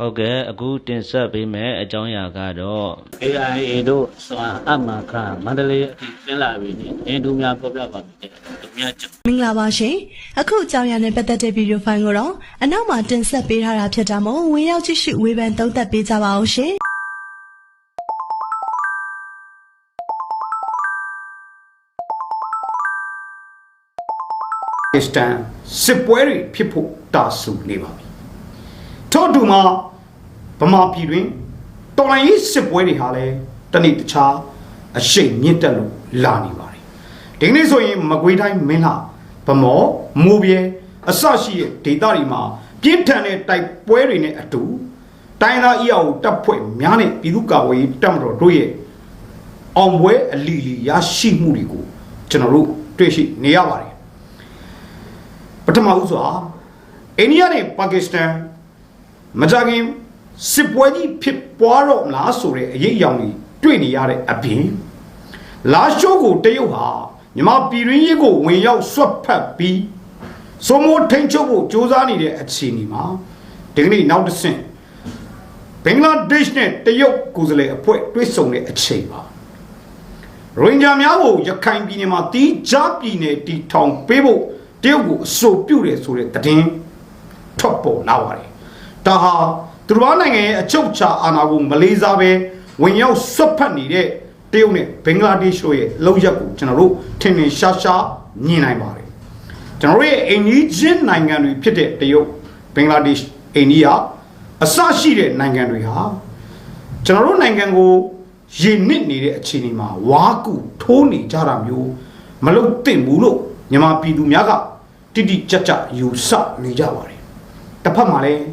ဟုတ်ကဲ့အခုတင်ဆက်ပေးမယ့်အကြောင်းအရာကတော့ AIA တို့စွာအမခမန္တလေးအထိဆင်းလာပြီနဲ့အင်းသူများပြောပြပါမယ်သူများကြောင့်မင်္ဂလာပါရှင်အခုအကြောင်းအရာနဲ့ပတ်သက်တဲ့ဗီဒီယိုဖိုင်ကိုတော့အနောက်မှာတင်ဆက်ပေးထားတာဖြစ်တာမို့ဝင်ရောက်ကြည့်ရှုဝေဖန်သုံးသပ်ပေးကြပါအောင်ရှင်ကစ္စတန်စစ်ပွဲတွေဖြစ်ဖို့တာဆူနေပါပြီထို့အတူမှာ ဗမာပြည်တွင်တော်လိုင်းရေးစစ်ပွဲတွေဟာလည်းတနေ့တခြားအရှိန်မြင့်တက်လို့လာနေပါတယ်ဒီကနေ့ဆိုရင်မကွေးတိုင်းမင်းလှဗမောမိုးပြဲအစရှိတဲ့ဒေသတွေမှာပြင်းထန်တဲ့တိုက်ပွဲတွေနဲ့အတူတိုင်းသားအီအောက်တပ်ဖွဲ့များနဲ့ပြည်သူ့ကာကွယ်ရေးတပ်မတော်တို့ရဲ့အောင်ပွဲအလီလီရရှိမှုတွေကိုကျွန်တော်တို့တွေ့ရှိနေရပါတယ်ပထမဦးစွာအိန္ဒိယနဲ့ပါကစ္စတန်မကြခင် စစ်ပွဲကြီးဖြစ်ပွားတော့မလားဆိုတဲ့အရေးအယောင်တွေတွေ့နေရတဲ့အပြင်လာရှိုးကိုတရုတ်ဟာမြမပြည်ရင်းရေးကိုဝင်ရောက်ဆွတ်ဖက်ပြီးစိုးမိုးထိန်ချုပ်ဖို့ကြိုးစားနေတဲ့အခြေအနေမှာဒီကနေ့နောက်တစ်ဆင့်ဘင်္ဂလားဒေ့ရှ်နဲ့တရုတ်ကိုယ်စားလှယ်အဖွဲ့တွေ့ဆုံတဲ့အချိန်ပါရိုဟင်ဂျာများကိုရခိုင်ပြည်နယ်မှာတီးခြားပြည်နယ်တီထောင်ပေးဖို့တရုတ်ကိုအဆိုပြုတယ်ဆိုတဲ့သတင်းထွက်ပေါ်လာပါတယ်။ဒါဟာ သူတို့နိုင်ငံရဲ့အချုပ်အခြာအာဏာကိုမလေးစားပဲဝင်ရောက်ဆွတ်ဖက်နေတဲ့တရုတ်နဲ့ဘင်္ဂလားဒေ့ရှ်တို့ရဲ့လောက်ရက်ကိုကျွန်တော်တို့ထင်ထင်ရှားရှားမြင်နိုင်ပါတယ်။ကျွန်တော်တို့ရဲ့အိန္ဒိချင်းနိုင်ငံတွေဖြစ်တဲ့တရုတ်ဘင်္ဂလားဒေ့ရှ်အိန္ဒိယအစရှိတဲ့နိုင်ငံတွေဟာကျွန်တော်တို့နိုင်ငံကိုရည်နစ်နေတဲ့အခြေအနေမှာဝါကူထိုးနေကြတာမျိုးမလုပ်သင့်ဘူးလို့မြန်မာပြည်သူများကတိတိကျကျယူဆနေကြပါတယ်။တစ်ဖက်မှာလည်း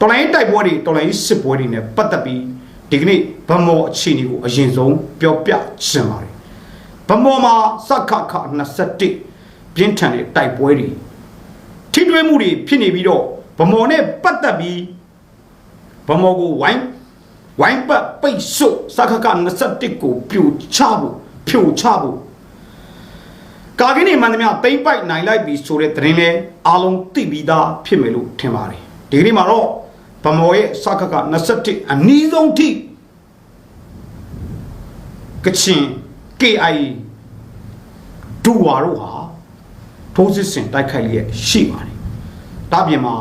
တော်လိုင်းတိုက်ပွဲတွေတော်လိုင်းစစ်ပွဲတွေနဲ့ပတ်သက်ပြီးဒီကနေ့ဗမော်အခြေအနေကိုအရင်ဆုံးပြောပြချင်ပါတယ်။ဗမော်မှာစက္ခခ21ပြင်းထန်တဲ့တိုက်ပွဲတွေထိတွေ့မှုတွေဖြစ်နေပြီးတော့ဗမော်နဲ့ပတ်သက်ပြီးဗမော်ကိုဝိုင်းဝိုင်းပတ်ပိတ်ဆို့စခက21ကိုပြိုချဖို့ဖြိုချဖို့ကာကင်းနေမှန်သမျှတိမ့်ပိုက်နိုင်လိုက်ပြီဆိုတဲ့သတင်းလဲအားလုံးသိပြီးသားဖြစ်မယ်လို့ထင်ပါတယ်ဒီကနေ့မှာတော့ ဗမော်ရဲ့စခက21အနည်းဆုံးထိကချင် KI ဒူဝါတို့ဟာထိုးစစ်ဆင်တိုက်ခိုက်လျက်ရှိပါတယ်ဒါပြင်မှာ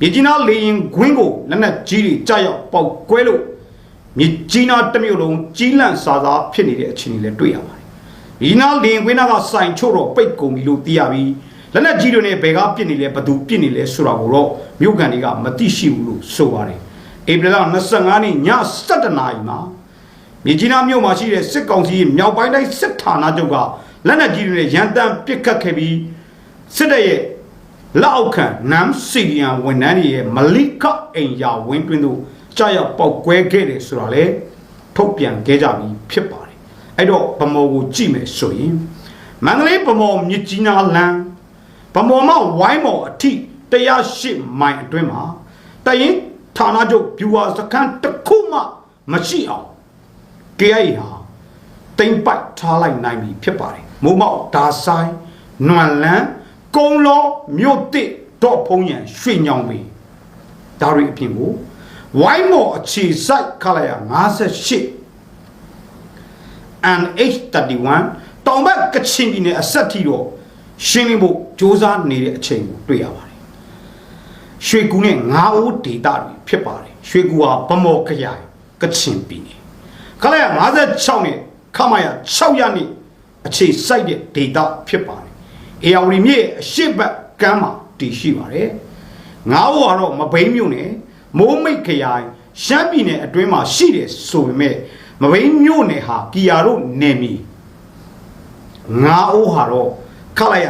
မြေကြီးနားလေရင်ခွင်းကိုလက်နက်ကြီးတွေကြာရောက်ပေါက်ကွဲလို့မြေကြီးနားတစ်မြို့လုံးကြီးလန့်စာစားဖြစ်နေတဲ့အခြေအနေလည်းတွေ့ရပါတယ်။ဒီနားလေရင်ခွင်းနားကစိုင်ချို့တော့ပိတ်ကုန်ပြီလို့သိရပြီး လက်နက်ကြီးတွေနဲ့ဘယ်ကပြစ်နေလဲဘသူပြစ်နေလဲဆိုတာကိုတော့မြို့ကန်တွေကမသိရှိဘူးလို့ဆိုပါတယ်။ဧပြီလ25နေ့ည7:00နာရီမှာမြေကြီးနားမြို့မှာရှိတဲ့စစ်ကောင်စီရဲ့မြောက်ပိုင်းတိုင်းစစ်ဌာနချုပ်ကလက်နက်ကြီးတွေနဲ့ရန်တမ်းပစ်ခတ်ခဲ့ပြီးစစ်တပ်ရဲ့လက်အောက်ခံနမ်စီရီယန်ဝန်ထမ်းတွေရဲ့မလိကအိမ်ယာဝင်းတွင်းတို့ကြာရောက်ပောက်ကွဲခဲ့တယ်ဆိုတာလေထုတ်ပြန်ခဲ့ကြပြီးဖြစ်ပါတယ်အဲ့တော့ဗမော်ကိုကြည့်မယ်ဆိုရင်မန္တလေးဗမော်မြစ်ကြီးနားလမ်း ဗမော်မဝိုင်းမော်အထိ108မိုင်အတွင်းမှာတရင်ဌာနချုပ်ဗျူဟာစခန်းတစ်ခုမှမရှိအောင် KIA ဟာတိမ့်ပိုက်ထားလိုက်နိုင်ပြီဖြစ်ပါတယ်မိုးမောက်ဒါဆိုင်နွမ်လန်းကုံလောမြို့တစ်တော့ဖုံးရန်ရွှေညောင်ပေဒါတွေအပြင်ကိုဝိုင်းမော်အခြေစိုက်ခလာရ58 and H31 တောင်ဘက်ကချင်ပြည်နယ်အဆက်ထီတော့ ရှင်းလင်းဖို့စ조사နေတဲ့အချိန်ကိုတွေ့ရပါတယ်ရွှေကူနဲ့ငါးအိုးဒေတာတွေဖြစ်ပါတယ်ရွှေကူဟာဗမော်ခရိုင်ကချင်ပြည်နယ်ခလာရ56နဲ့ခမရ6ရနဲ့အခြေစိုက်တဲ့ဒေတာဖြစ်ပါတယ်။အေယာဝတီမြစ်ရဲ့အရှိတ်ဘက်ကမ်းမှာတည်ရှိပါတယ်။ငါးဘဝကတော့မဘိန်းမြို့နယ်မိုးမိတ်ခရိုင်ရှမ်းပြည်နယ်အတွင်းမှာရှိတယ်ဆိုပေမဲ့မဘိန်းမြို့နယ်ဟာကီယာတို့နယ်မြေငါးအိုးဟာတော့ ခလာရ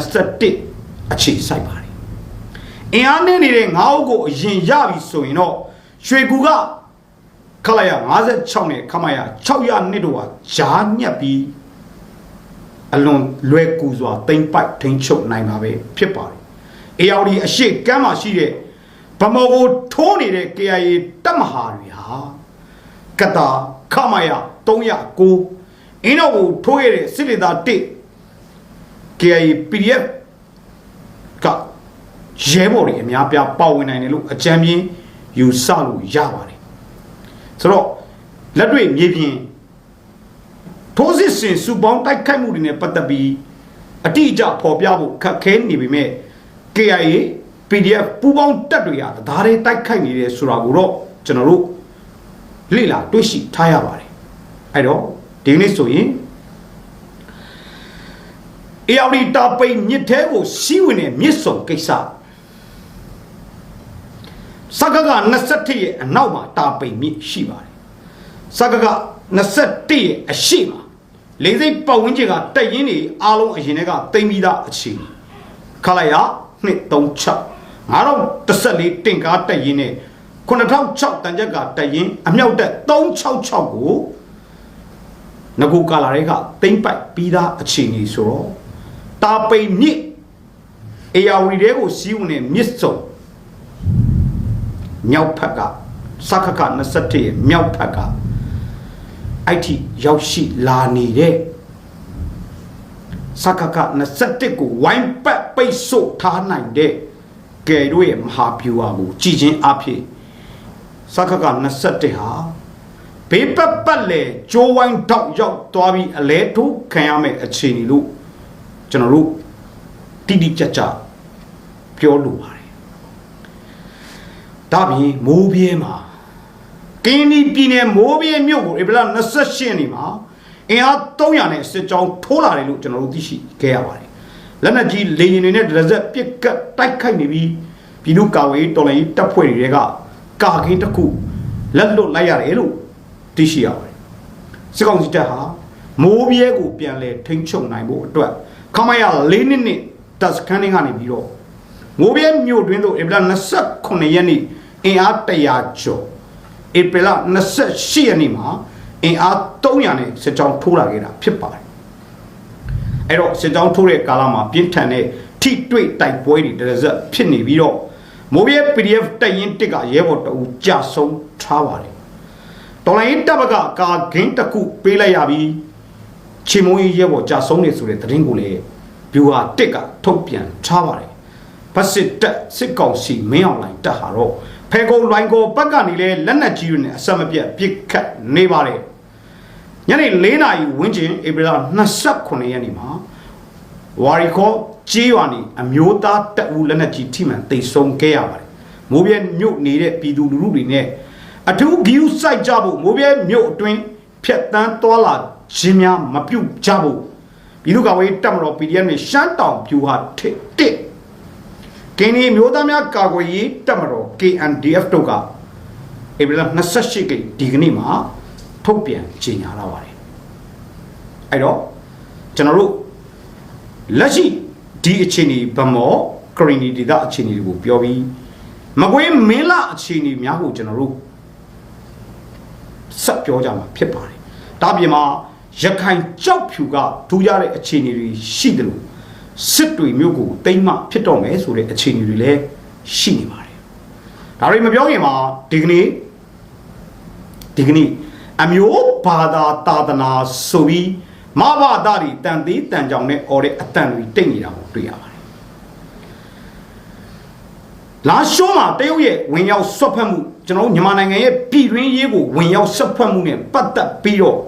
121အခြေစိုက်ပါတယ်။အင်အားနဲ့နေတဲ့ငါးအိုးကိုအရင်ရပြီဆိုရင်တော့ရွှေကူကခလာရ56နဲ့ခမရ6ရနှစ်တို့ဟာဂျားညက်ပြီးအလွန်လွယ်ကူစွာတိမ့်ပိုက်ထိန်ချုပ်နိုင်မှာပဲဖြစ်ပါတယ်။အေယာဝတီအရှိကမ်းမှာရှိတဲ့ဗမော်ကိုထိုးနေတဲ့ KIA တပ်မဟာတွေဟာကတာခမရ309အင်းတော့ကိုထိုးရတဲ့စစ်လေသာ1 KIA PDF ကရဲဘော်တွေအများပြားပါဝင်နိုင်တယ်လို့အကြံပြင်းယူဆလို့ရပါတယ်ဆိုတော့လက်တွေ့မြေပြင်ထိုးစစ်ဆင်စုပေါင်းတိုက်ခိုက်မှုတွေနဲ့ပတ်သက်ပြီးအတိအကျဖော်ပြဖို့ခက်ခဲနေပေမဲ့ KIA PDF ပူးပေါင်းတပ်တွေဟာဒါတွေတိုက်ခိုက်နေတယ်ဆိုတာကိုတော့ကျွန်တော်တို့လေ့လာတွေ့ရှိထားရပါတယ်အဲ့တော့ဒီနေ့ဆိုရင် အေယာရီတာပိန်မြစ်ထဲကိုစီးဝင်တဲ့မြစ်စုံကိစ္စစကက27ရဲ့အနောက်မှာတာပိန်မြစ်ရှိပါတယ်စကက27ရဲ့အရှိမှာလေးစိတ်ပတ်ဝန်းကျင်ကတက်ရင်တွေအားလုံးအရင်ကတိမ်ပြီးသားအခြေအနေခလိုက်ရ236ငါတော့14တင်ကားတက်ရင်နဲ့9006တန်ချက်ကတက်ရင်အမြောက်တက်366ကိုငကူကာလာတွေကတိမ့်ပိုက်ပြီးသားအခြေအနေဆိုတော့ တာပိန်မြစ်အေယာဝတီတွေကိုစီးဝင်တဲ့မြစ်စုံမြောက်ဖက်ကစခက27ရဲ့မြောက်ဖက်ကအဲ့ဒီရောက်ရှိလာနေတဲ့စကက27ကိုဝိုင်းပတ်ပိတ်ဆို့ထားနိုင်တဲ့ကယ်တို့ရဲ့မဟာဗျူဟာကိုကြည်ချင်းအဖြစ်စကက27ဟာဘေးပတ်ပတ်လေဂျိုးဝိုင်းတောက်ရောက်သွားပြီးအလဲထိုးခံရမယ့်အခြေအနေလို့ ကျွန်တော်တို့တိတိကျကျပြောလိုပါတယ်ဒါပြင်မိုးပြဲမှာကင်းဒီပြည်နယ်မိုးပြဲမြို့ကိုဧပြီလ28ရက်နေ့မှာအင်အား300နဲ့စစ်ကြောင်းထိုးလာတယ်လို့ကျွန်တော်တို့သိရှိခဲ့ရပါတယ်လက်နက်ကြီးလေရင်တွေနဲ့ဒရဇက်ပစ်ကတ်တိုက်ခိုက်နေပြီးပြည်သူ့ကာဝေးတော်လှန်ရေးတပ်ဖွဲ့တွေကကာကင်းတစ်ခုလက်လွတ်လိုက်ရတယ်လို့သိရှိရပါတယ်စစ်ကောင်စီတပ်ဟာမိုးပြဲကိုပြန်လဲထိန်းချုပ်နိုင်ဖို့အတွက် ခမရ၄နှစ်နှစ်တပ်စခန်းတွေကနေပြီးတော့မိုးပြဲမြို့တွင်းသို့ဧပြီလ29ရက်နေ့အင်အား100ကျော်ဧပြီလ28ရက်နေ့မှာအင်အား300နဲ့စစ်ကြောင်းထိုးလာခဲ့တာဖြစ်ပါတယ်အဲ့တော့စစ်ကြောင်းထိုးတဲ့ကာလမှာပြင်းထန်တဲ့ထိတွေ့တိုက်ပွဲတွေတရဇက်ဖြစ်နေပြီးတော့မိုးပြဲ PDF တက်ရင်တစ်ကရဲဘော်တအူကြဆုံးထားပါတယ်တော်လိုင်းတပ်ဘကကာဂင်းတစ်ခုပေးလိုက်ရပြီး ချီမုံကြီးရဲဘော်ကြဆုံးနေဆိုတဲ့သတင်းကိုလည်းဗျူဟာတစ်ကထုတ်ပြန်ထားပါတယ်ဖက်စစ်တက်စစ်ကောင်စီမင်းအောင်လိုင်းတက်ဟာတော့ဖဲကုံလွိုင်းကိုဘက်ကနေလဲလက်နက်ကြီးတွေနဲ့အဆက်မပြတ်ပစ်ခတ်နေပါတယ်ညနေ၄နာရီဝန်းကျင်ဧပြီလ29ရက်နေ့မှာဝါရီခေါ်ကြေးရွာနေအမျိုးသားတပ်ဦးလက်နက်ကြီးထိမှန်တိတ်ဆုံးခဲ့ရပါတယ်မိုးပြဲမြို့နေတဲ့ပြည်သူလူထုတွေနဲ့အထူးဂီယူစိုက်ကြဖို့မိုးပြဲမြို့အတွင်းဖြတ်တန်းသွားလာ ခြင်းများမပြုတ်ကြဖို့ပြည်သူ့ကာကွယ်ရေးတပ်မတော် PDF နဲ့ရှမ်းတောင်ဖြူဟာတစ်တစ်ကင်းဒီမျိုးသားများကာကွယ်ရေးတပ်မတော် KNDF တို့ကဧပြီလ28ရက်ဒီကနေ့မှာထုတ်ပြန်ကြေညာလာပါတယ်အဲ့တော့ကျွန်တော်တို့လက်ရှိဒီအခြေအနေဗမောကရီနီဒေတာအခြေအနေတွေကိုပြောပြီးမကွေးမင်းလာအခြေအနေများကိုကျွန်တော်တို့ဆက်ပြောကြမှာဖြစ်ပါတယ်ဒါပြင်မှာ ရခိုင်ကြောက်ဖြူကထူးခြားတဲ့အခြေအနေတွေရှိတယ်လို့စစ်တွေမျိုးကိုတိမ့်မှဖြစ်တော့မယ်ဆိုတဲ့အခြေအနေတွေလည်းရှိနေပါတယ်ဒါတွေမပြောခင်မှာဒီကနေ့ဒီကနေ့အမျိုးဘာသာသာသနာဆိုပြီးမဘာသာတွေတန်သေးတန်ကြောင်နဲ့អော်တဲ့အတန်တွေတိတ်နေတာကိုတွေ့ရပါတယ်လာရှုံးမှာတရုတ်ရဲ့ဝင်ရောက်ဆွတ်ဖက်မှုကျွန်တော်တို့မြန်မာနိုင်ငံရဲ့ပြည်တွင်းရေးကိုဝင်ရောက်ဆွတ်ဖက်မှုနဲ့ပတ်သက်ပြီးတော့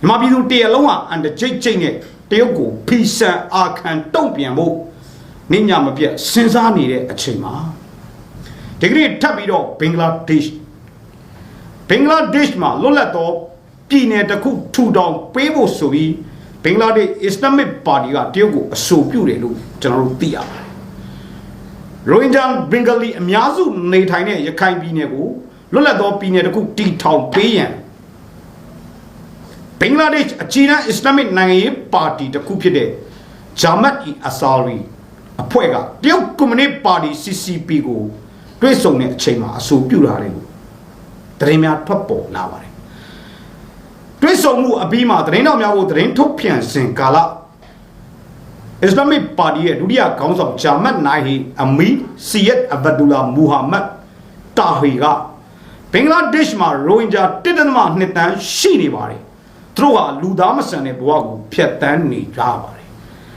မြန်မာပြည်သူတရလုံးဟာအန်တကြိတ်ကြိတ်နဲ့တရုတ်ကိုဖီဆန်အာခံတုံ့ပြန်ဖို့နေညာမပြတ်စဉ်းစားနေတဲ့အချိန်မှာဒီကနေ့ထပ်ပြီးတော့ဘင်္ဂလားဒေ့ရှ်ဘင်္ဂလားဒေ့ရှ်မှာလွတ်လပ်သောပြည်နယ်တစ်ခုထူထောင်ပေးဖို့ဆိုပြီးဘင်္ဂလားဒေ့ရှ်အစ္စလာမစ်ပါတီကတရုတ်ကိုအဆိုပြုတယ်လို့ကျွန်တော်တို့သိရပါတယ်ရိုဟင်ဂျာဘင်္ဂလီအများစုနေထိုင်တဲ့ရခိုင်ပြည်နယ်ကိုလွတ်လပ်သောပြည်နယ်တစ်ခုတည်ထောင်ပေးရန် ဘင်္ဂလားဒေ့ရှ်အကြီးအကဲအစ္စလာမစ်နိုင်ငံရေးပါတီတစ်ခုဖြစ်တဲ့ဂျာမတ်အီအဆာရီအဖွဲ့ကတရုတ်ကွန်မြူနစ်ပါတီ CCP ကိုတွဲဆုံတဲ့အချိန်မှာအဆိုပြုလာတယ်လို့သတင်းများထွက်ပေါ်လာပါတယ်တွဲဆုံမှုအပြီးမှာသတင်းတော်များကိုသတင်းထုတ်ပြန်စဉ်ကာလ Islamic Party ရဲ့ဒုတိယခေါင်းဆောင်ဂျာမတ်နိုင်ဟီအမီစီယက်အဘဒူလာမူဟာမတ်တာဟီကဘင်္ဂလားဒေ့ရှ်မှာရိုဟင်ဂျာတစ်တသမနှစ်တန်းရှိနေပါတယ် သူတို့ဟာလူသားမဆန်တဲ့ဘဝကိုဖျက်ဆီးနေကြပါတယ်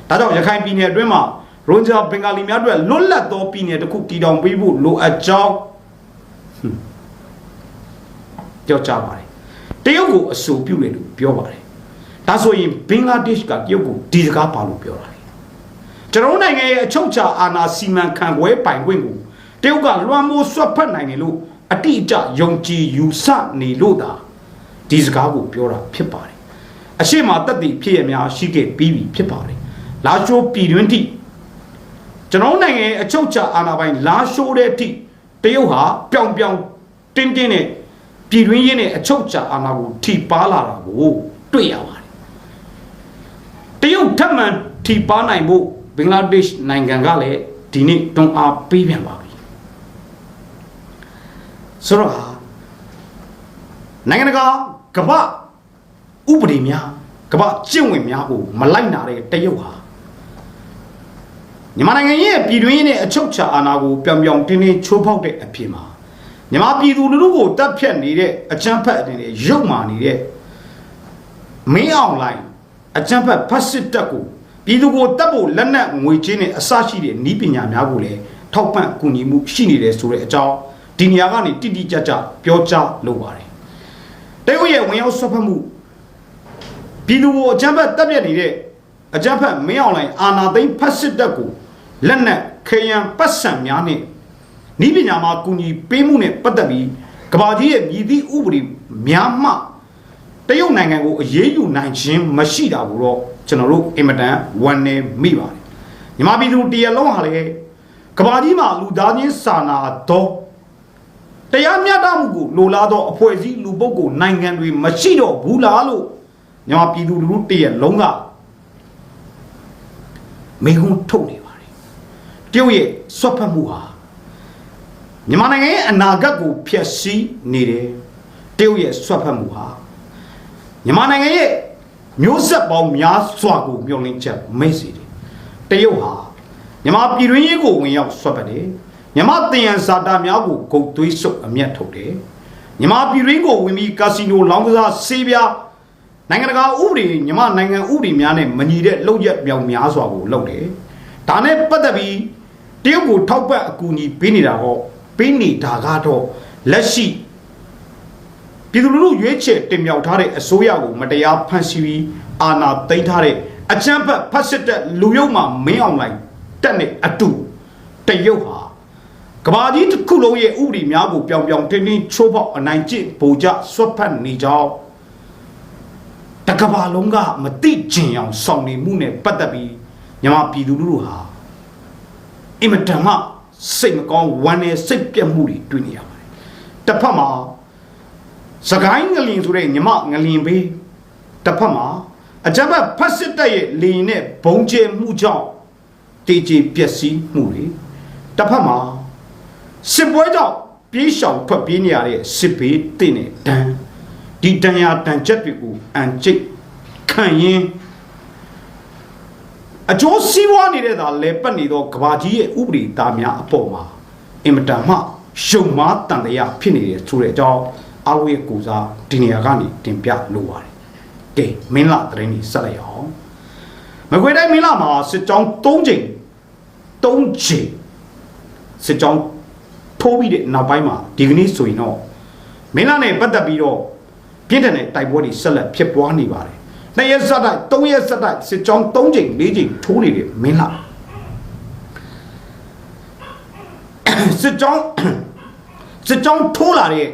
ဒါကြောင့်ရခိုင်ပြည်နယ်အတွင်းမှာရိုဟင်ဂျာဘင်္ဂါလီများအတွက်လွတ်လပ်သောပြည်နယ်တစ်ခုတည်ထောင်ပေးဖို့လိုအပ်ကြောင်းပြောကြပါတယ်တရုတ်ကိုအဆိုပြုတယ်လို့ပြောပါတယ်ဒါဆိုရင်ဘင်္ဂလားဒေ့ရှ်ကတရုတ်ကိုဒီစကားပါလို့ပြောတာလေကျွန်တော်တို့နိုင်ငံရဲ့အချုပ်အခြာအာဏာစီမံခန့်ခွဲပိုင်ခွင့်ကိုတရုတ်ကလွှမ်းမိုးဆွတ်ဖက်နိုင်တယ်လို့အတိအကျယုံကြည်ယူဆနေလို့သာ ဒီစကားကိုပြောတာဖြစ်ပါတယ်အရှိမတက်တည်ဖြစ်ရများရှိခဲ့ပြီးပြီဖြစ်ပါတယ်လာချိုးပြည်တွင်းထိကျွန်တော်တို့နိုင်ငံရဲ့အချုပ်အခြာအာဏာပိုင်လာရှိုးတဲ့အထိတရုတ်ဟာပျောင်ပျောင်တင်းတင်းနဲ့ပြည်တွင်းရင်းနဲ့အချုပ်အခြာအာဏာကိုထိပါလာတာကိုတွေ့ရပါတယ်တရုတ်ထပ်မံထိပါနိုင်ဖို့ဘင်္ဂလားဒေ့ရှ်နိုင်ငံကလည်းဒီနေ့တွန်းအားပေးပြန်ပါပြီဆိုတော့ဟာနိုင်ငံတကာ ကမ္ဘာဥပဒေများကမ္ဘာကျင့်ဝင်များကိုမလိုက်နာတဲ့တရုတ်ဟာမြန်မာနိုင်ငံရဲ့ပြည်တွင်းရေးနဲ့အချုပ်အခြာအာဏာကိုပြောင်ပြောင်တင်းတင်းချိုးဖောက်တဲ့အဖြစ်မှာမြန်မာပြည်သူလူထုကိုတပ်ဖြတ်နေတဲ့အကြမ်းဖက်အနေနဲ့ရုပ်မာနေတဲ့မင်းအောင်လိုင်းအကြမ်းဖက်ဖက်စစ်တပ်ကိုပြည်သူကိုတပ်ဖို့လက်နက်ငွေချင်းနဲ့အစရှိတဲ့ဤပညာများကိုလည်းထောက်ပံ့ကူညီမှုရှိနေတယ်ဆိုတဲ့အကြောင်းဒီနေရာကနေတိတိကျကျပြောကြားလိုပါတယ် တရုတ်ရဲ့ဝင်ရောက်ဆွတ်ဖက်မှုပြည်သူကိုအကြမ်းဖက်တပ်ပြတ်နေတဲ့အကြမ်းဖက်မင်းအောင်လိုင်းအာနာသိန်းဖက်စစ်တပ်ကိုလက်နက်ခေယံပတ်စံများနဲ့ဤပညာမှာကူညီပေးမှုနဲ့ပတ်သက်ပြီးကဘာကြီးရဲ့မြည်သည့်ဥပဒေများမှတရုတ်နိုင်ငံကိုအရေးယူနိုင်ခြင်းမရှိတာကိုတော့ကျွန်တော်တို့အင်မတန်ဝန်နေမိပါတယ်ညီမပြည်သူတရလုံးဟာလေကဘာကြီးမှာလူသားချင်းစာနာတော့ တရားမျှတမှုကိုလိုလားသောအဖွဲ့အစည်းလူပုဂ္ဂိုလ်နိုင်ငံတွေမရှိတော့ဘူးလားလို့ညီမပြည်သူလူထုတရလုံးကမေခွန်းထုတ်နေပါတယ်တရုတ်ရဲ့ဆွတ်ဖက်မှုဟာမြန်မာနိုင်ငံရဲ့အနာဂတ်ကိုဖျက်ဆီးနေတယ်တရုတ်ရဲ့ဆွတ်ဖက်မှုဟာမြန်မာနိုင်ငံရဲ့မျိုးဆက်ပေါင်းများစွာကိုမျှော်လင့်ချက်မိတ်စီတယ်တရုတ်ဟာမြန်မာပြည်တွင်းရေးကိုဝင်ရောက်ဆွတ်ပတ်တယ် မြန်မာတင်ရန်ဇာတာများကိုဂုတ်သွေးဆုပ်အမျက်ထုတ်တယ်မြန်မာပြည်တွင်းကိုဝင်ပြီးကာစီနိုလောင်းကစားဆေးပြားနိုင်ငံတကာဥပဒေမြန်မာနိုင်ငံဥပဒေများနဲ့မညီတဲ့လောက်ရက်ပြောင်များစွာကိုလုပ်တယ်ဒါနဲ့ပတ်သက်ပြီးတရုတ်ကိုထောက်ပံ့အကူအညီပေးနေတာဟောပေးနေတာကတော့လက်ရှိပြည်သူလူထုရွေးချယ်တင်မြှောက်ထားတဲ့အစိုးရကိုမတရားဖန်ဆီးပြီးအာဏာသိမ်းထားတဲ့အကြမ်းဖက်ဖက်စစ်တပ်လူရုပ်မှမင်းအောင်လိုက်တက်နေအတူတရုတ်ဟာ ကဘာကြီးတစ်ခုလုံးရဲ့ဥပဒေများကိုပြောင်ပြောင်တင်းတင်းချိုးဖောက်အနိုင်ကျင့်ဗိုလ်ချဆွတ်ဖက်နေကြောင်းတကဘာလုံးကမတိကျင်အောင်ဆောင်နေမှုနဲ့ပတ်သက်ပြီးမြန်မာပြည်သူလူထုဟာအင်မတန်မှစိတ်မကောင်းဝမ်းနဲ့စိတ်ပြတ်မှုတွေတွေ့နေရပါတယ်တစ်ဖက်မှာစကိုင်းငလင်ဆိုတဲ့ညမငလင်ဘေးတစ်ဖက်မှာအကြမ်းဖက်ဖက်စစ်တပ်ရဲ့လေရင်နဲ့ဘုံကျဲမှုကြောင့်တေးကြပျက်စီးမှုတွေတစ်ဖက်မှာ စစ်ပွဲကြောင့်ပြေးရှောင်ထွက်ပြေးနေရတဲ့စစ်ဘေးတင့်တဲ့ဒဏ်ဒီတန်ရာတန်ချက်တွေကိုအန်ကျိတ်ခံရင်အကျိုးစီးပွားနေတဲ့သာလဲပတ်နေသောကဘာကြီးရဲ့ဥပဒေသားများအပေါ်မှာအင်မတန်မှရှုံမားတန်တရားဖြစ်နေတယ်ဆိုတဲ့အကြောင်းအားလုံးရဲ့ကိုစားဒီနေရာကနေတင်ပြလိုပါတယ်။ကဲမင်းလာတရင်ကြီးဆက်လိုက်အောင်။မကွေတိုင်းမင်းလာမှာစစ်ကြောင်း၃ချိန်၃ချိန်စစ်ကြောင်း ထိုးပြီးတဲ့နောက်ပိုင်းမှာဒီကနေ့ဆိုရင်တော့မင်းလာနဲ့ပတ်သက်ပြီးတော့ပြင်းထန်တဲ့တိုက်ပွဲတွေဆက်လက်ဖြစ်ပွားနေပါတယ်။နှစ်ရက်ဆက်တိုက်၃ရက်ဆက်တိုက်စစ်ကြောင်း၃ချိန်၄ချိန်ထိုးနေတဲ့မင်းလာစစ်ကြောင်းစစ်ကြောင်းထိုးလာတဲ့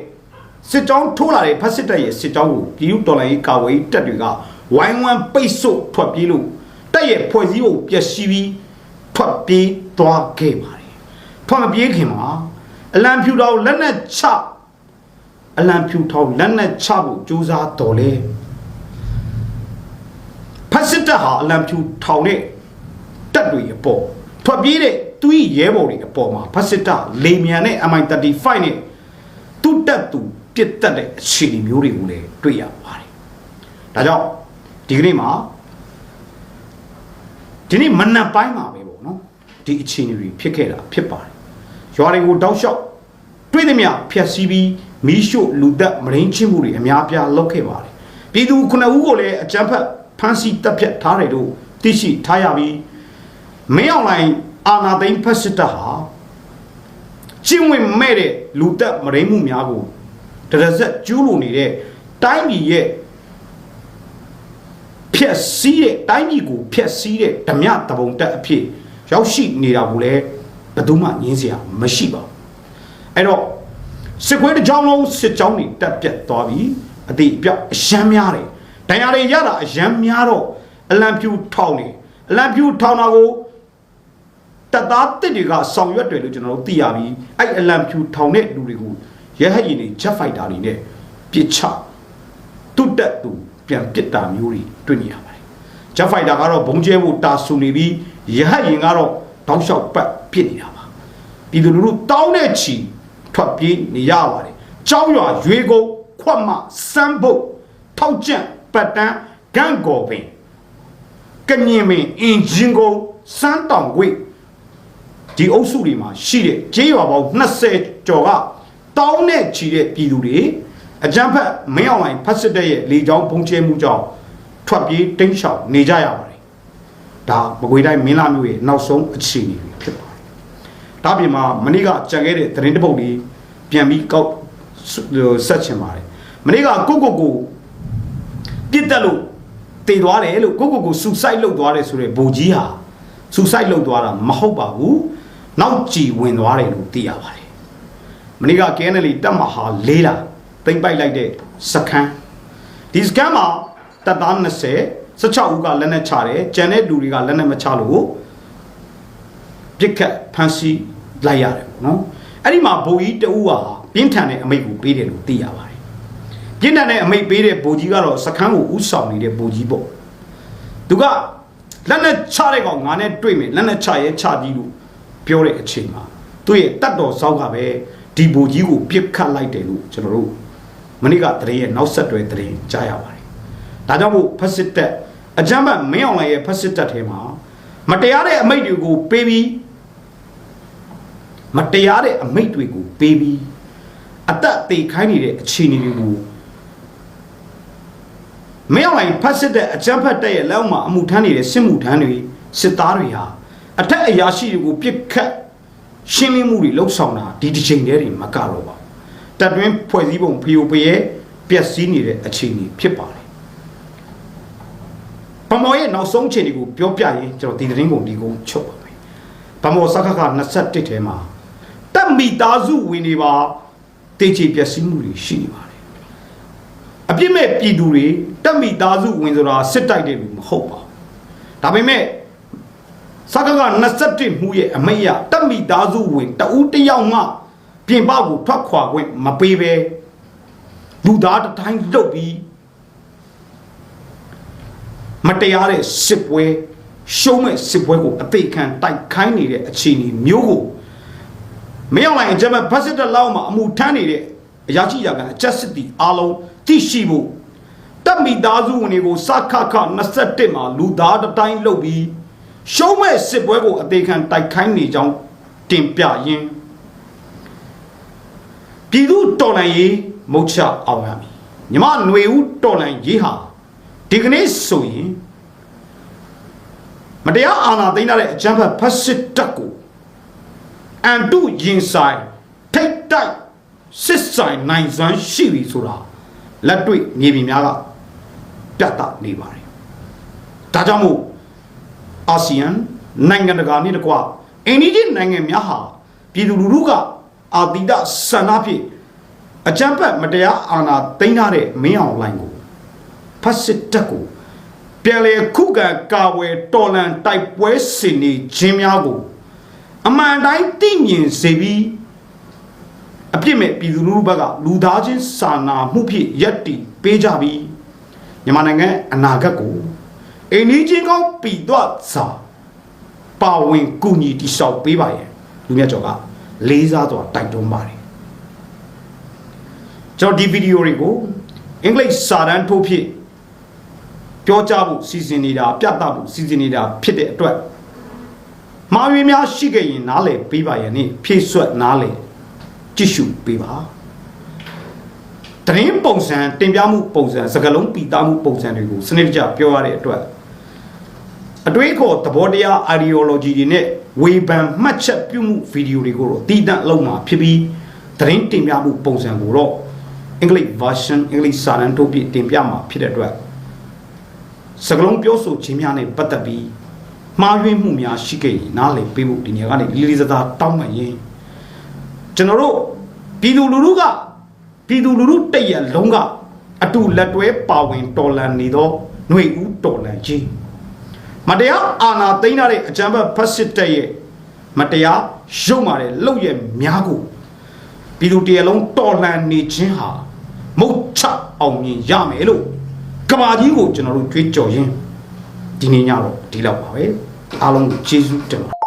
စစ်ကြောင်းထိုးလာတဲ့ဖက်စစ်တပ်ရဲ့စစ်ကြောင်းကိုပြည်သူတော်လှန်ရေးကာဝေးတပ်တွေကဝိုင်းဝန်းပိတ်ဆို့ထွက်ပြေးလို့တပ်ရဲ့ဖွဲ့စည်းပုံပျက်စီးပြီးထွက်ပြေးသွားခဲ့ပါတယ်ထွက်မပြေးခင်မှာ အလံဖြူတော်လက်နဲ့ချအလံဖြူထောင်လက်နဲ့ချဖို့ကြိုးစားတော်လဲဖက်စစ်တပ်ဟာအလံဖြူထောင်တဲ့တပ်တွေအပေါ်ထွက်ပြေးတဲ့သူ့ရဲဘော်တွေအပေါ်မှာဖက်စစ်တပ်လေမြန်နဲ့ MI35 နဲ့သူ့တက်သူပြစ်တက်တဲ့အခြေအနေမျိုးတွေကိုလည်းတွေ့ရပါတယ်။ဒါကြောင့်ဒီကနေ့မှာဒီနေ့မနက်ပိုင်းမှာပဲပေါ့နော်ဒီအခြေအနေတွေဖြစ်ခဲ့တာဖြစ်ပါတယ် ရွာတွေကိုတောက်လျှောက်တွေးသမျှဖျက်ဆီးပြီးမီးရှို့လူသက်မရင်းချင်းမှုတွေအများအပြားလုပ်ခဲ့ပါတယ်ပြည်သူခုနှစ်ဦးကိုလည်းအကြမ်းဖက်ဖမ်းဆီးတပ်ဖြတ်ထားတယ်လို့သိရှိထားရပြီးမင်းအောင်လိုင်းအာနာသိန်းဖက်စစ်တပ်ဟာကျင့်ဝင်မဲ့တဲ့လူသက်မရင်းမှုများကိုတရဇက်ကျူးလွန်နေတဲ့တိုင်းပြည်ရဲ့ဖြက်စီးတဲ့တိုင်းပြည်ကိုဖြက်စီးတဲ့ဓမြတပုံတက်အဖြစ်ရောက်ရှိနေတာကိုလည်း ဘယ်သူမှငင်းစရာမရှိပါဘူးအဲ့တော့စစ်ခွေးတစ်ကြောင်းလုံးစစ်ကြောင်းတွေတက်ပြတ်သွားပြီအတိအပြောက်အရှမ်းများတယ်ဒဏ်ရာတွေရတာအရမ်းများတော့အလံဖြူထောင်းနေအလံဖြူထောင်းတာကိုတပ်သားတစ်တွေကဆောင်ရွက်တယ်လို့ကျွန်တော်တို့သိရပြီအဲ့အလံဖြူထောင်းတဲ့လူတွေကိုရဲဟရင်တွေဂျက်ဖိုက်တာတွေနဲ့ပစ်ချတုတ်တက်သူပြန်ပစ်တာမျိုးတွေတွေ့နေရပါတယ်ဂျက်ဖိုက်တာကတော့ဘုံကျဲဖို့တာဆူနေပြီးရဲဟရင်ကတော့ တောက်လျှောက်ပတ်ပစ်နေတာပါပြည်သူလူထုတောင်းတဲ့ချီထွက်ပြေးနေရပါတယ်ကြောင်းရွာရွေကုန်းခွတ်မစမ်းပုတ်ထောက်ကျန့်ပတ်တန်းဂန့်ကော်ပင်ကညင်ပင်အင်ဂျင်ကိုစမ်းတောင်ကွေ့ဒီအုပ်စုတွေမှာရှိတဲ့ကျေးရွာပေါင်း20ကျော်ကတောင်းနဲ့ချီတဲ့ပြည်သူတွေအကြမ်းဖက်မင်းအောင်လိုင်းဖက်စစ်တပ်ရဲ့လေကြောင်းပုံကျဲမှုကြောင့်ထွက်ပြေးတိမ်းရှောင်နေကြရပါတယ် ဒါမကွေတိုင်းမင်းလာမျိုးရဲ့နောက်ဆုံးအခြေအနေတွေဖြစ်ပါတယ်ဒါပြင်မှာမနေ့ကကြံခဲ့တဲ့သတင်းတစ်ပုဒ်လေးပြန်ပြီးကောက်ဆက်ချင်ပါတယ်မနေ့ကကိုကိုကိုပြစ်တက်လို့တည်သွားတယ်လို့ကိုကိုကိုဆူဆိုက်လုပ်သွားတယ်ဆိုတဲ့ဗိုလ်ကြီးဟာဆူဆိုက်လုပ်သွားတာမဟုတ်ပါဘူးနောက်ကြည်ဝင်သွားတယ်လို့သိရပါတယ်မနေ့က KNL တက်မဟာလေးလာသိမ့်ပိုက်လိုက်တဲ့စခန်းဒီစခန်းမှာတပ်သား20 16ဦးကလက်နက်ချတယ်ကျန်တဲ့လူတွေကလက်နက်မချလို့ပြစ်ခတ်ဖမ်းဆီးလိုက်ရတယ်ပေါ့နော်အဲ့ဒီမှာဗိုလ်ကြီးတဦးဟာပြင်းထန်တဲ့အမိန့်ကိုပေးတယ်လို့သိရပါတယ်ပြင်းထန်တဲ့အမိန့်ပေးတဲ့ဗိုလ်ကြီးကတော့စခန်းကိုဥဆောင်နေတဲ့ဗိုလ်ကြီးပေါ့သူကလက်နက်ချတဲ့ကောင်ငါနဲ့တွေ့မယ်လက်နက်ချရဲချပြီးလို့ပြောတဲ့အချိန်မှာသူ့ရဲ့တတ်တော်စောက်ကပဲဒီဗိုလ်ကြီးကိုပြစ်ခတ်လိုက်တယ်လို့ကျွန်တော်တို့မနေ့ကတရင်ရဲ့နောက်ဆက်တွဲတရင်ကြားရပါတယ်ဒါကြောင့်မို့ဖက်စစ်တက် အကြမ်းဖက်မင်းအောင်လှိုင်ရဲ့ဖက်စစ်တက်ထဲမှာမတရားတဲ့အမိန့်တွေကိုပေးပြီးမတရားတဲ့အမိန့်တွေကိုပေးပြီးအသက်သေခိုင်းနေတဲ့အခြေအနေတွေကိုမင်းအောင်လှိုင်ဖက်စစ်တဲ့အကြမ်းဖက်တက်ရဲ့လက်အောက်မှာအမှုထမ်းနေတဲ့စစ်မှုထမ်းတွေစစ်သားတွေဟာအထက်အရာရှိတွေကိုပြစ်ခတ်ရှင်းလင်းမှုတွေလှုပ်ဆောင်တာဒီတစ်ချိန်တည်းတွေမကတော့ပါဘူးတပ်တွင်းဖွဲ့စည်းပုံဖီယိုပရဲ့ပျက်စီးနေတဲ့အခြေအနေဖြစ်ပါတယ် ဗမော်ရဲ့နောက်ဆုံးအခြေအနေကိုပြောပြရင်ကျွန်တော်ဒီသတင်းကိုဒီကုန်းချုပ်ပါမယ်ဗမော်စခခ21ထဲမှာတပ်မိသားစုဝင်တွေပါတေချေပျက်စီးမှုတွေရှိနေပါတယ်အပြစ်မဲ့ပြည်သူတွေတပ်မိသားစုဝင်ဆိုတာစစ်တိုက်တဲ့လူမဟုတ်ပါဘူးဒါပေမဲ့စကက21မှုရဲ့အမိတ်ရတပ်မိသားစုဝင်တဦးတယောက်မှပြင်ပကိုထွက်ခွာခွင့်မပေးဘဲလူသားတစ်တိုင်းလုတ်ပြီး မတရားတဲ့စစ်ပွဲရှုံးမဲ့စစ်ပွဲကိုအသေးခံတိုက်ခိုင်းနေတဲ့အခြေအနေမျိုးကိုမင်းအောင်လိုင်အကြမ်းဖက်ဖက်စစ်တပ်လောက်မှာအမှုထမ်းနေတဲ့အရာရှိရာကအကြက်စစ်တီအားလုံးသိရှိဖို့တပ်မိသားစုဝင်တွေကိုစခခ21မှာလူသားတစ်တိုင်းလုတ်ပြီးရှုံးမဲ့စစ်ပွဲကိုအသေးခံတိုက်ခိုင်းနေကြောင်းတင်ပြရင်းပြည်သူတော်လှန်ရေးမုတ်ချအောင်ရမည်ညီမຫນွေဦးတော်လှန်ရေးဟာ ဒီကနေ့ဆိုရင်မတရားအာဏာသိမ်းထားတဲ့အကြမ်းဖက်ဖက်စစ်တပ်ကိုအန်တုရင်ဆိုင်ထိတ်တိုက်စစ်ဆိုင်နိုင်စွမ်းရှိပြီဆိုတာလက်တွေ့မြေပြင်များကပြတ်သားနေပါတယ်ဒါကြောင့်မို့အာဆီယံနိုင်ငံတကာနဲ့တကွအိန္ဒိယနိုင်ငံများဟာပြည်သူလူထုကအာတိတဆန္ဒဖြင့်အကြမ်းဖက်မတရားအာဏာသိမ်းထားတဲ့မင်းအောင်လှိုင်ကို ဖက်စစ်တပ်ကိုပြန်လေခုခံကာဝယ်တော်လန်တိုက်ပွဲဆင်နေခြင်းများကိုအမှန်တိုင်းသိမြင်စေပြီးအပြစ်မဲ့ပြည်သူလူထုဘက်ကလူသားချင်းစာနာမှုဖြင့်ယက်တီပေးကြပြီးမြန်မာနိုင်ငံအနာဂတ်ကိုအိန္ဒိချင်းကောင်းပြည်တော့စာပါဝင်ကူညီတိဆောက်ပေးပါရဲ့လူမြတ်ကျော်ကလေးစားစွာတိုက်တွန်းပါတယ်ကျွန်တော်ဒီဗီဒီယိုတွေကိုအင်္ဂလိပ်စာတန်းထိုးဖြစ် ပပြောကြားဖို့စီစဉ်နေတာပြသဖို့စီစဉ်နေတာဖြစ်တဲ့အတွက်မာရွေများရှိခဲ့ရင်နားလေပေးပါရဲ့နိဖြည့်ဆွတ်နားလေကြည့်ရှုပေးပါတရင်ပုံစံတင်ပြမှုပုံစံစကလုံးပီတာမှုပုံစံတွေကိုစနစ်တကျပြောရတဲ့အတွက်အတွေးခေါ်သဘောတရား ideology တွေနဲ့ဝေဖန်မှတ်ချက်ပြုမှုဗီဒီယိုတွေကိုတော့တည်တံ့လုံးမှာဖြစ်ပြီးတရင်တင်ပြမှုပုံစံကိုတော့အင်္ဂလိပ် version အင်္ဂလိပ်စာတမ်းထုတ်ပြတင်ပြမှာဖြစ်တဲ့အတွက် စကလုံးပြောဆိုခြင်းများနဲ့ပတ်သက်ပြီးမှားယွင်းမှုများရှိခဲ့ရင်နားလည်ပေးဖို့ဒီနေရာကနေလေးလေးစားစားတောင်းပန်ရင်ကျွန်တော်တို့ပြည်သူလူထုကပြည်သူလူထုတည့်ရလုံးကအတူလက်တွဲပါဝင်တော်လန်နေသောຫນွေဦးတော်လန်ကြီးမတရားအာဏာသိမ်းထားတဲ့အကြမ်းဖက်ဖက်စစ်တပ်ရဲ့မတရားရုပ်မာတဲ့လုပ်ရများကိုပြည်သူတရလုံးတော်လန်နေခြင်းဟာမုတ်ချအောင်မြင်ရမယ်လို့ ကဘာကြီးကိုကျွန်တော်တို့ကြွေးကြော်ရင်းဒီနေ့ညတော့ဒီလောက်ပါပဲအားလုံးကိုကျေးဇူးတင်ပါ